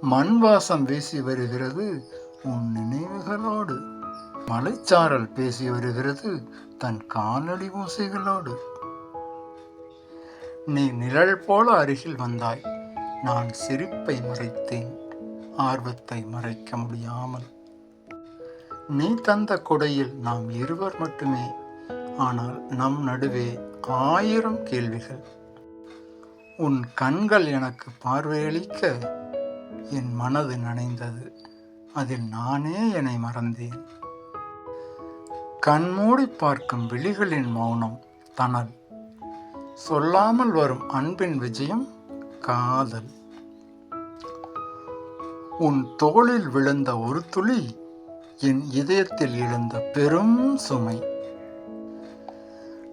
மண் வாசம் வீசி வருகிறது உன் நினைவுகளோடு. மலைச்சாரல் பேசி வருகிறது தன் காலடி ஓசைகளோடு நீ நிழல் போல அருகில் வந்தாய். நான் சிரிப்பை மறைத்தேன். ஆர்வத்தை மறைக்க முடியாமல். நீ தந்த கொடையில் நாம் இருவர் மட்டுமே. ஆனால் நம் நடுவே ஆயிரம் கேள்விகள். உன் கண்கள் எனக்கு பார்வையளிக்க என் மனது நனைந்தது. அதில் நானே என்னை மறந்தேன். கண்மூடி பார்க்கும் விழிகளின் மௌனம் தணல் சொல்லாமல் வரும் அன்பின் விஜயம் காதல். உன் தோளில் விழுந்த ஒரு துளி என் இதயத்தில் எழுந்த பெரும் சுமை.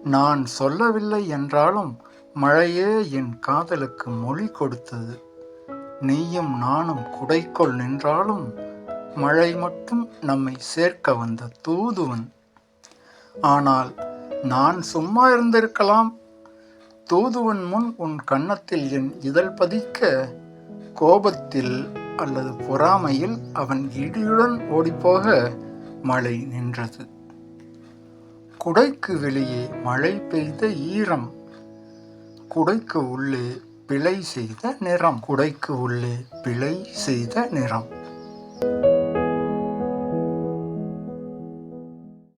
நான் சொல்லவில்லை என்றாலும் மழையே என் காதலுக்கு மொழி கொடுத்தது. நீயும் நானும் குடைக்குள் நின்றாலும் மழை மட்டும் நம்மை சேர்க்க வந்த தூதுவன். ஆனால் நான் சும்மா இருந்திருக்கலாம். தூதுவன் முன் உன் கன்னத்தில் என் இதழ் பதிக்க கோபத்தில் அல்லது பொறாமையில் அவன் இடியுடன் ஓடிப்போக மழை நின்றது. குடைக்கு வெளியே மழை பெய்த ஈரம் குடைக்கு உள்ளே பிழை செய்த நிறம் குடைக்கு உள்ளே. பிழை செய்த நிறம்.